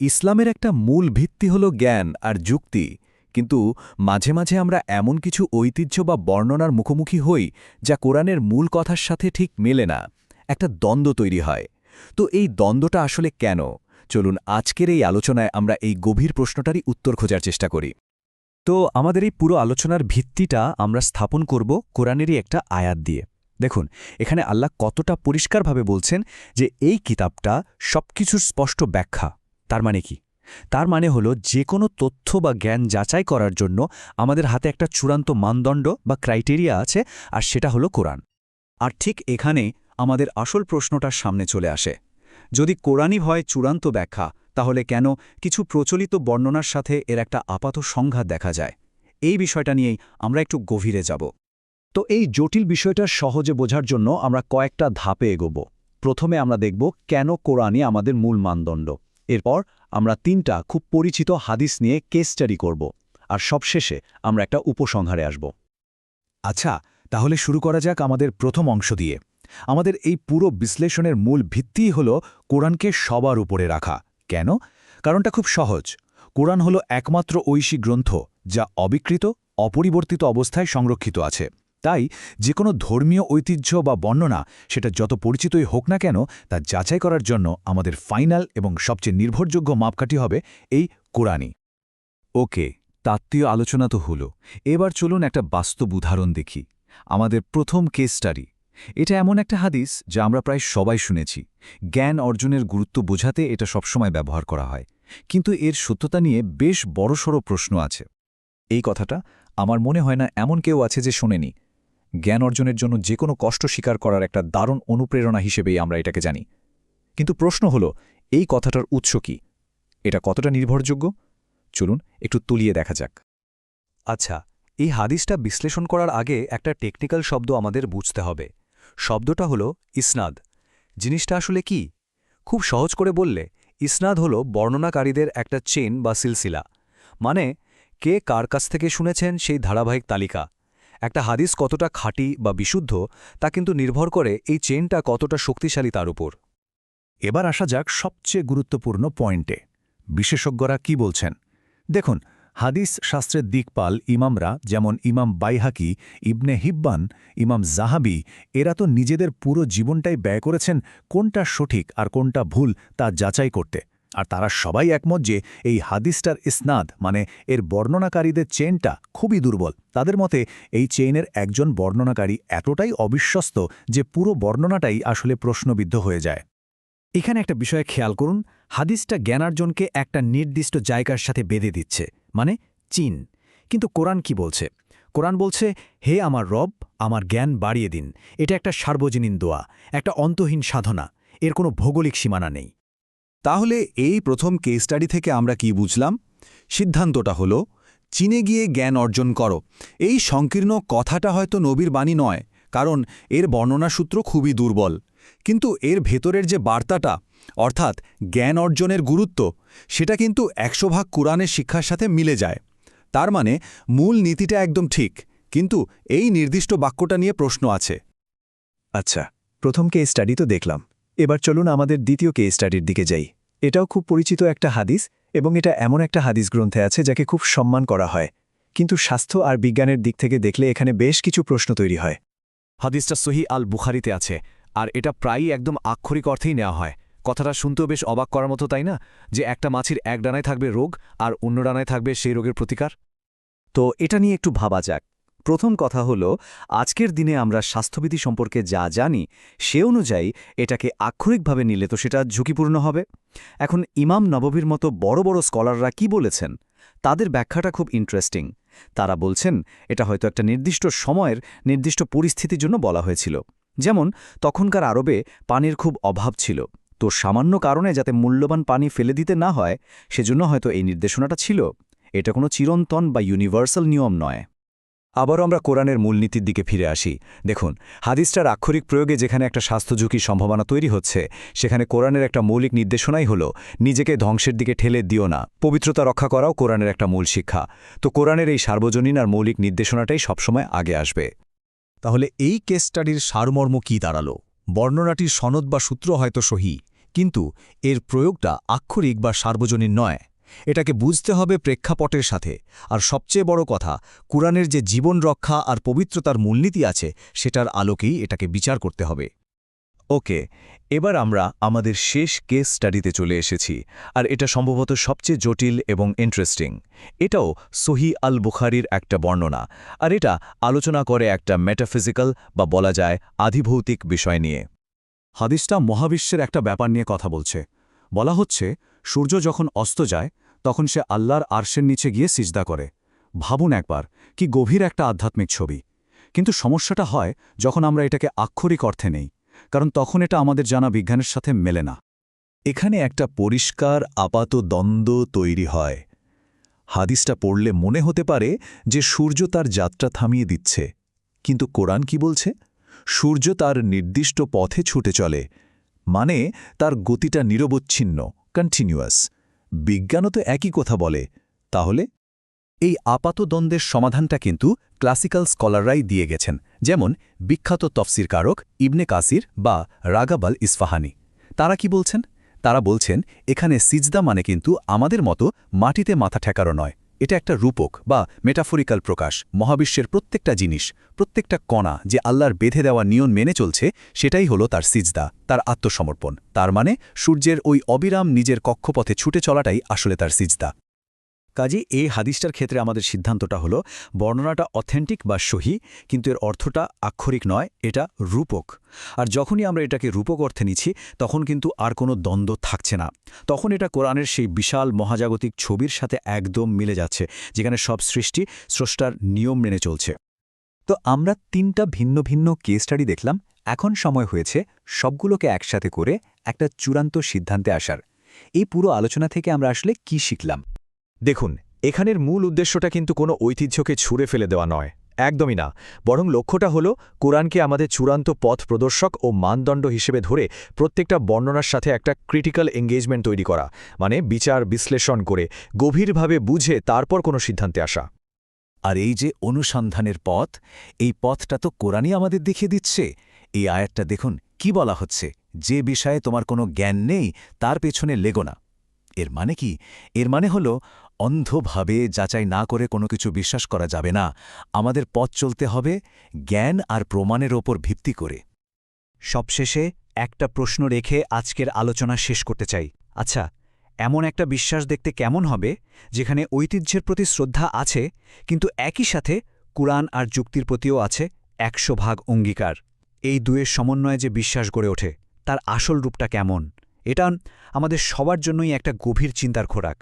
ইসলামের একটা মূল ভিত্তি হল জ্ঞান আর যুক্তি। কিন্তু মাঝে মাঝে আমরা এমন কিছু ঐতিহ্য বা বর্ণনার মুখোমুখি হই যা কোরআনের মূল কথার সাথে ঠিক মেলে না। একটা দ্বন্দ্ব তৈরি হয়। তো এই দ্বন্দ্বটা আসলে কেন? চলুন আজকের এই আলোচনায় আমরা এই গভীর প্রশ্নটারই উত্তর খোঁজার চেষ্টা করি। তো আমাদের এই পুরো আলোচনার ভিত্তিটা আমরা স্থাপন করব কোরআনেরই একটা আয়াত দিয়ে। দেখুন, এখানে আল্লাহ কতটা পরিষ্কারভাবে বলছেন যে এই কিতাবটা সবকিছুর স্পষ্ট ব্যাখ্যা। তার মানে কি? তার মানে হলো যে কোনো তথ্য বা জ্ঞান যাচাই করার জন্য আমাদের হাতে একটা চূড়ান্ত মানদণ্ড বা ক্রাইটেরিয়া আছে, আর সেটা হলো কোরআন। আর ঠিক এখানে আমাদের আসল প্রশ্নটার সামনে চলে আসে। যদি কোরআনই হয় চূড়ান্ত ব্যাখ্যা, তাহলে কেন কিছু প্রচলিত বর্ণনার সাথে এর একটা আপাত সংঘাত দেখা যায়? এই বিষয়টা নিয়েই আমরা একটু গভীরে যাব। তো এই জটিল বিষয়টা সহজে বোঝার জন্য আমরা কয়েকটা ধাপে এগোব। প্রথমে আমরা দেখব কেন কোরআনই আমাদের মূল মানদণ্ড। এরপর আমরা তিনটা খুব পরিচিত হাদিস নিয়ে কেস স্টাডি করব। আর সবশেষে আমরা একটা উপসংহারে আসব। আচ্ছা তাহলে শুরু করা যাক আমাদের প্রথম অংশ দিয়ে। আমাদের এই পুরো বিশ্লেষণের মূল ভিত্তিই হল কোরআনকে সবার উপরে রাখা। কেন? কারণটা খুব সহজ। কোরআন হল একমাত্র ঐশী গ্রন্থ যা অবিকৃত, অপরিবর্তিত অবস্থায় সংরক্ষিত আছে। তাই যে কোনো ধর্মীয় ঐতিহ্য বা বর্ণনা সেটা যত পরিচিতই হোক না কেন তা যাচাই করার জন্য আমাদের ফাইনাল এবং সবচেয়ে নির্ভরযোগ্য মাপকাঠি হবে এই কোরআনই। ওকে, তাত্ত্বীয় আলোচনা তো হলো। এবার চলুন একটা বাস্তব উদাহরণ দেখি। আমাদের প্রথম কেস স্টাডি এটা এমন একটা হাদিস যা আমরা প্রায় সবাই শুনেছি। জ্ঞান অর্জনের গুরুত্ব বোঝাতে এটা সবসময় ব্যবহার করা হয়। কিন্তু এর সত্যতা নিয়ে বেশ বড়সড় প্রশ্ন আছে। এই কথাটা আমার মনে হয় না এমন কেউ আছে যে শোনেনি। জ্ঞান অর্জনের জন্য যে কোনো কষ্ট স্বীকার করার একটা দারুণ অনুপ্রেরণা হিসেবেই আমরা এটাকে জানি। কিন্তু প্রশ্ন হলো, এই কথাটার উৎস কি? এটা কতটা নির্ভরযোগ্য? চলুন একটু তুলিয়ে দেখা যাক। আচ্ছা এই হাদিসটা বিশ্লেষণ করার আগে একটা টেকনিক্যাল শব্দ আমাদের বুঝতে হবে। শব্দটা হলো ইসনাদ। জিনিসটা আসলে কি? খুব সহজ করে বললে, ইসনাদ হলো বর্ণনাকারীদের একটা চেন বা সিলসিলা। মানে কে কার কাছ থেকে শুনেছেন সেই ধারাবাহিক তালিকা? একটা হাদিস কতটা খাঁটি বা বিশুদ্ধ, তা কিন্তু নির্ভর করে এই চেনটা কতটা শক্তিশালী তার উপর। এবার আসা যাক সবচেয়ে গুরুত্বপূর্ণ পয়েন্টে। বিশেষজ্ঞরা কি বলছেন? দেখুন, হাদিস শাস্ত্রের দিকপাল ইমামরা যেমন ইমাম বাইহাকি, ইবনে হিব্বান, ইমাম জাহাবি, এরা তো নিজেদের পুরো জীবনটাই ব্যয় করেছেন কোনটা সঠিক আর কোনটা ভুল তা যাচাই করতে। আর তারা সবাই একমত যে এই হাদিসটার ইসনাদ মানে এর বর্ণনাকারীদের চেনটা খুবই দুর্বল। তাদের মতে এই চেইনের একজন বর্ণনাকারী এতটাই অবিশ্বস্ত যে পুরো বর্ণনাটাই আসলে প্রশ্নবিদ্ধ হয়ে যায়। এখানে একটা বিষয়ে খেয়াল করুন, হাদিসটা জ্ঞানার্জনকে একটা নির্দিষ্ট জায়গার সাথে বেঁধে দিচ্ছে মানে চীন। কিন্তু কোরআন কি বলছে? কোরআন বলছে, হে আমার রব, আমার জ্ঞান বাড়িয়ে দিন। এটা একটা সার্বজনীন দোয়া, একটা অন্তহীন সাধনা। এর কোনো ভৌগোলিক সীমানা নেই। তাহলে এই প্রথম কেস স্টাডি থেকে আমরা কি বুঝলাম? সিদ্ধান্তটা হলো, চীনে গিয়ে জ্ঞান অর্জন করো। এই সংকীর্ণ কথাটা হয়তো নবীর বাণী নয়, কারণ এর বর্ণনাসূত্র খুবই দুর্বল। কিন্তু এর ভেতরের যে বার্তাটা, অর্থাৎ জ্ঞান অর্জনের গুরুত্ব, সেটা কিন্তু একশো ভাগ কোরআনের শিক্ষার সাথে মিলে যায়। তার মানে মূল নীতিটা একদম ঠিক, কিন্তু এই নির্দিষ্ট বাক্যটা নিয়ে প্রশ্ন আছে। আচ্ছা প্রথম কেস স্টাডি তো দেখলাম। এবার চলুন আমাদের দ্বিতীয় কেস স্টাডির দিকে যাই। এটাও খুব পরিচিত একটা হাদিস এবং এটা এমন একটা হাদিস গ্রন্থে আছে যাকে খুব সম্মান করা হয়। কিন্তু স্বাস্থ্য আর বিজ্ঞানের দিক থেকে দেখলে এখানে বেশ কিছু প্রশ্ন তৈরি হয়। হাদিসটা সহি আল বুখারিতে আছে, আর এটা প্রায়ই একদম আক্ষরিক অর্থেই নেওয়া হয়। কথাটা শুনতেও বেশ অবাক করার মতো, তাই না? যে একটা মাছির এক ডানায় থাকবে রোগ আর অন্য ডানায় থাকবে সেই রোগের প্রতিকার। তো এটা নিয়ে একটু ভাবা যাক। প্রথম কথা হল, আজকের দিনে আমরা স্বাস্থ্যবিধি সম্পর্কে যা জানি, সে অনুযায়ী এটাকে আক্ষরিকভাবে নিলে তো সেটা ঝুঁকিপূর্ণ হবে। এখন ইমাম নববীর মতো বড় বড় স্কলাররা কি বলেছেন? তাদের ব্যাখ্যাটা খুব ইন্টারেস্টিং তারা বলছেন, এটা হয়তো একটা নির্দিষ্ট সময়ের, নির্দিষ্ট পরিস্থিতির জন্য বলা হয়েছিল। যেমন, তখনকার আরবে পানির খুব অভাব ছিল। তো সামান্য কারণে যাতে মূল্যবান পানি ফেলে দিতে না হয়, সেজন্য হয়তো এই নির্দেশনাটা ছিল। এটা কোনো চিরন্তন বা ইউনিভার্সাল নিয়ম নয়। আবারও আমরা কোরআনের মূলনীতির দিকে ফিরে আসি। দেখুন, হাদিসটার আক্ষরিক প্রয়োগে যেখানে একটা স্বাস্থ্য ঝুঁকির সম্ভাবনা তৈরি হচ্ছে, সেখানে কোরআনের একটা মৌলিক নির্দেশনাই হল, নিজেকে ধ্বংসের দিকে ঠেলে দিও না। পবিত্রতা রক্ষা করাও কোরআনের একটা মূল শিক্ষা। তো কোরআনের এই সার্বজনীন আর মৌলিক নির্দেশনাটাই সবসময় আগে আসবে। তাহলে এই কেস স্টাডির সারমর্ম কী দাঁড়াল? বর্ণনাটির সনদ বা সূত্র হয়তো সহি, কিন্তু এর প্রয়োগটা আক্ষরিক বা সার্বজনীন নয়। এটাকে বুঝতে হবে প্রেক্ষাপটের সাথে। আর সবচেয়ে বড় কথা, কুরআনের যে জীবন রক্ষা আর পবিত্রতার মূলনীতি আছে, সেটার আলোকেই এটাকে বিচার করতে হবে। ওকে, এবার আমরা আমাদের শেষ কেস স্টাডিতে চলে এসেছি, আর এটা সম্ভবত সবচেয়ে জটিল এবং ইন্টারেস্টিং। এটাও সহি আল বুখারির একটা বর্ণনা, আর এটা আলোচনা করে একটা মেটাফিজিক্যাল বা বলা যায় আধিভৌতিক বিষয় নিয়ে। হাদিসটা মহাবিশ্বের একটা ব্যাপার নিয়ে কথা বলছে। বলা হচ্ছে সূর্য যখন অস্ত যায়, তখন সে আল্লাহর আরশের নিচে গিয়ে সিজদা করে। ভাবুন একবার, কি গভীর একটা আধ্যাত্মিক ছবি। কিন্তু সমস্যাটা হয় যখন আমরা এটাকে আক্ষরিক অর্থে নেই, কারণ তখন এটা আমাদের জানা বিজ্ঞানের সাথে মেলে না। এখানে একটা পরিষ্কার, আপাত দ্বন্দ্ব তৈরি হয়। হাদিসটা পড়লে মনে হতে পারে যে সূর্য তার যাত্রা থামিয়ে দিচ্ছে। কিন্তু কোরআন কি বলছে? সূর্য তার নির্দিষ্ট পথে ছুটে চলে মানে তার গতিটা নিরবচ্ছিন্ন। কন্টিনিউয়াস বিজ্ঞানও তো একই কথা বলে। তাহলে? এই আপাত দ্বন্দ্বের সমাধানটা কিন্তু ক্লাসিক্যাল স্কলাররাই দিয়ে গেছেন। যেমন বিখ্যাত তফসিরকারক ইবনে কাসির বা রাগাবাল ইসফাহানি। তারা কি বলছেন? তারা বলছেন, এখানে সিজদা মানে কিন্তু আমাদের মতো মাটিতে মাথা ঠেকারও নয়। এটা একটা রূপক বা মেটাফরিক্যাল প্রকাশ, মহাবিশ্বের প্রত্যেকটা জিনিস, প্রত্যেকটা কণা যে আল্লাহর বেঁধে দেওয়া নিয়ন মেনে চলছে, সেটাই হলো তার সিজদা, তার আত্মসমর্পণ। তার মানে সূর্যের ওই অবিরাম নিজের কক্ষপথে ছুটে চলাটাই আসলে তার সিজদা। কাজে এই হাদিসটার ক্ষেত্রে আমাদের সিদ্ধান্তটা হলো, বর্ণনাটা অথেন্টিক বা সহি, কিন্তু এর অর্থটা আক্ষরিক নয়, এটা রূপক। আর যখনই আমরা এটাকে রূপক অর্থে নিচ্ছি, তখন কিন্তু আর কোনো দ্বন্দ্ব থাকছে না। তখন এটা কোরআনের সেই বিশাল মহাজাগতিক ছবির সাথে একদম মিলে যাচ্ছে, যেখানে সব সৃষ্টি স্রষ্টার নিয়ম মেনে চলছে। তো আমরা তিনটা ভিন্ন ভিন্ন কেস স্টাডি দেখলাম, এখন সময় হয়েছে সবগুলোকে একসাথে করে একটা চূড়ান্ত সিদ্ধান্তে আসার। এই পুরো আলোচনা থেকে আমরা আসলে কি শিখলাম? দেখুন, এখানের মূল উদ্দেশ্যটা কিন্তু কোনো ঐতিহ্যকে ছুঁড়ে ফেলে দেওয়া নয়। একদমই না। বরং লক্ষ্যটা হল কোরআনকে আমাদের চূড়ান্ত পথ প্রদর্শক ও মানদণ্ড হিসেবে ধরে প্রত্যেকটা বর্ণনার সাথে একটা ক্রিটিক্যাল এঙ্গেজমেন্ট তৈরি করা মানে বিচার বিশ্লেষণ করে গভীরভাবে বুঝে তারপর কোনো সিদ্ধান্তে আসা। আর এই যে অনুসন্ধানের পথ, এই পথটা তো কোরআনই আমাদের দেখিয়ে দিচ্ছে। এই আয়াতটা দেখুন, কি বলা হচ্ছে? যে বিষয়ে তোমার কোনো জ্ঞান নেই, তার পেছনে লেগো না। এর মানে কি? এর মানে হল অন্ধভাবে যাচাই না করে কোনো কিছু বিশ্বাস করা যাবে না। আমাদের পথ চলতে হবে জ্ঞান আর প্রমাণের ওপর ভিত্তি করে। সবশেষে একটা প্রশ্ন রেখে আজকের আলোচনা শেষ করতে চাই। আচ্ছা এমন একটা বিশ্বাস দেখতে কেমন হবে যেখানে ঐতিহ্যের প্রতি শ্রদ্ধা আছে, কিন্তু একই সাথে কুরআন আর যুক্তির প্রতিও আছে একশো ভাগ অঙ্গীকার? এই দুয়ের সমন্বয়ে যে বিশ্বাস গড়ে ওঠে, তার আসল রূপটা কেমন? এটা আমাদের সবার জন্যই একটা গভীর চিন্তার খোরাক।